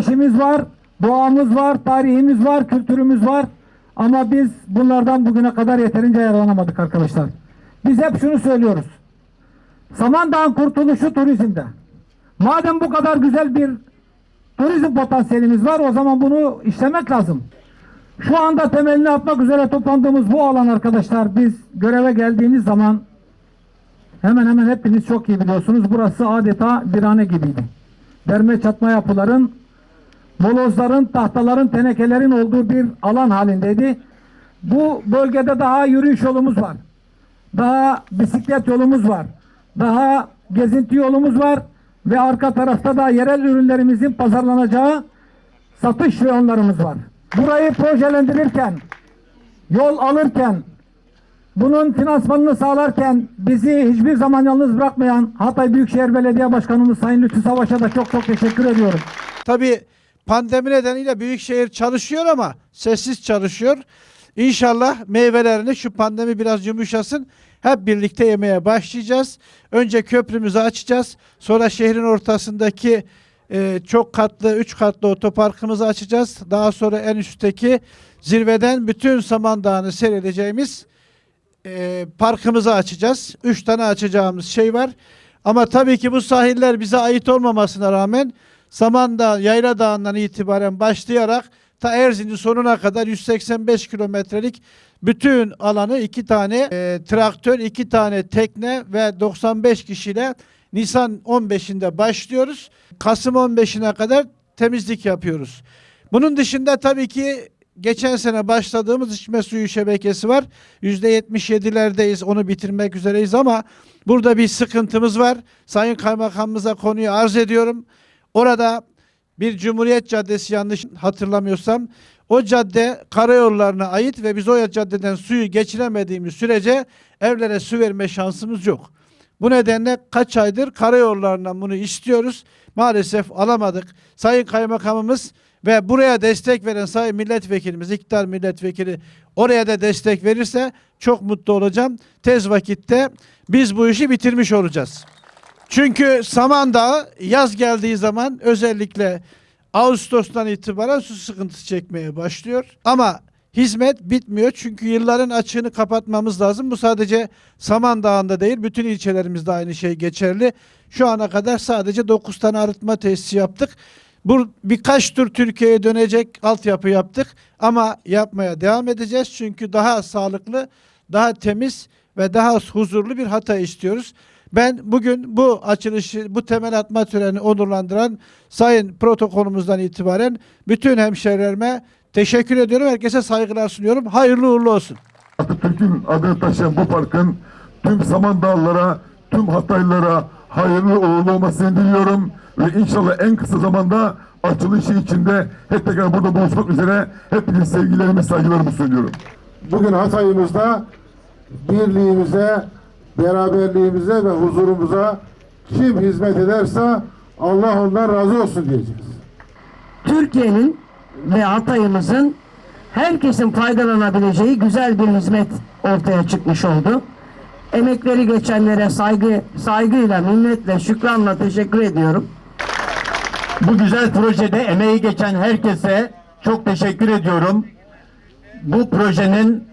güneşimiz var, doğamız var, tarihimiz var, kültürümüz var. Ama biz bunlardan bugüne kadar yeterince yararlanamadık arkadaşlar. Biz hep şunu söylüyoruz. Samandağ'ın kurtuluşu turizmde. Madem bu kadar güzel bir turizm potansiyelimiz var o zaman bunu işlemek lazım. Şu anda temelini atmak üzere toplandığımız bu alan arkadaşlar biz göreve geldiğimiz zaman hemen hemen hepiniz çok iyi biliyorsunuz burası adeta birane gibiydi. Derme çatma yapıların, molozların, tahtaların, tenekelerin olduğu bir alan halindeydi. Bu bölgede daha yürüyüş yolumuz var. Daha bisiklet yolumuz var. Daha gezinti yolumuz var. Ve arka tarafta da yerel ürünlerimizin pazarlanacağı satış reyonlarımız var. Burayı projelendirirken, yol alırken, bunun finansmanını sağlarken bizi hiçbir zaman yalnız bırakmayan Hatay Büyükşehir Belediye Başkanımız Sayın Lütfü Savaş'a da çok çok teşekkür ediyorum. Tabii pandemi nedeniyle Büyükşehir çalışıyor ama sessiz çalışıyor. İnşallah meyvelerini şu pandemi biraz yumuşasın. Hep birlikte yemeye başlayacağız. Önce köprümüzü açacağız. Sonra şehrin ortasındaki e, çok katlı, üç katlı otoparkımızı açacağız. Daha sonra en üstteki zirveden bütün Samandağ'ını seyredeceğimiz e, parkımızı açacağız. Üç tane açacağımız şey var. Ama tabii ki bu sahiller bize ait olmamasına rağmen Samandağ, Yayla Dağı'ndan itibaren başlayarak ta Erzin'in sonuna kadar 185 kilometrelik bütün alanı iki tane e, traktör, iki tane tekne ve 95 kişiyle Nisan 15'inde başlıyoruz. Kasım 15'ine kadar temizlik yapıyoruz. Bunun dışında tabii ki geçen sene başladığımız içme suyu şebekesi var. %77'lerdeyiz onu bitirmek üzereyiz ama burada bir sıkıntımız var. Sayın Kaymakamımıza konuyu arz ediyorum. Orada bir Cumhuriyet Caddesi yanlış hatırlamıyorsam o cadde karayollarına ait ve biz o caddeden suyu geçiremediğimiz sürece evlere su verme şansımız yok. Bu nedenle kaç aydır karayollarından bunu istiyoruz. Maalesef alamadık. Sayın Kaymakamımız ve buraya destek veren Sayın Milletvekilimiz, iktidar milletvekili oraya da destek verirse çok mutlu olacağım. Tez vakitte biz bu işi bitirmiş olacağız. Çünkü Samandağ yaz geldiği zaman özellikle Ağustos'tan itibaren su sıkıntısı çekmeye başlıyor. Ama hizmet bitmiyor çünkü yılların açığını kapatmamız lazım. Bu sadece Samandağ'ında değil bütün ilçelerimizde aynı şey geçerli. Şu ana kadar sadece 9 tane arıtma tesisi yaptık. Bu birkaç tur Türkiye'ye dönecek altyapı yaptık ama yapmaya devam edeceğiz. Çünkü daha sağlıklı, daha temiz ve daha huzurlu bir Hatay istiyoruz. Ben bugün bu açılışı, bu temel atma töreni onurlandıran sayın protokolümüzden itibaren bütün hemşehrilerime teşekkür ediyorum. Herkese saygılar sunuyorum. Hayırlı uğurlu olsun. Atatürk'ün adını taşıyan bu parkın tüm Samandağlılara, tüm Hataylılara hayırlı uğurlu olmasını diliyorum. Ve inşallah en kısa zamanda açılışı içinde hep tekrar burada buluşmak üzere hepinize sevgilerimi, saygılarımı sunuyorum. bugün Hatay'ımızda birliğimize, beraberliğimize ve huzurumuza kim hizmet ederse Allah ondan razı olsun diyeceğiz. Türkiye'nin ve Hatay'ımızın herkesin faydalanabileceği güzel bir hizmet ortaya çıkmış oldu. Emekleri geçenlere saygı, saygıyla, minnetle, şükranla teşekkür ediyorum. Bu güzel projede emeği geçen herkese çok teşekkür ediyorum. Bu projenin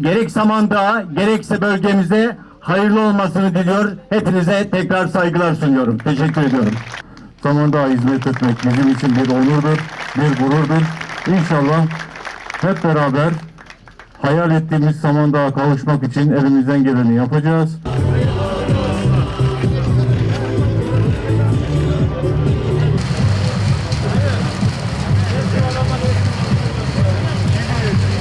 gerek Samandağ'a gerekse bölgemize hayırlı olmasını diliyor. Hepinize tekrar saygılar sunuyorum. Teşekkür ediyorum. Samandağ'a hizmet etmek bizim için bir onurdur, bir gururdur. İnşallah hep beraber hayal ettiğimiz Samandağ'a kavuşmak için elimizden geleni yapacağız.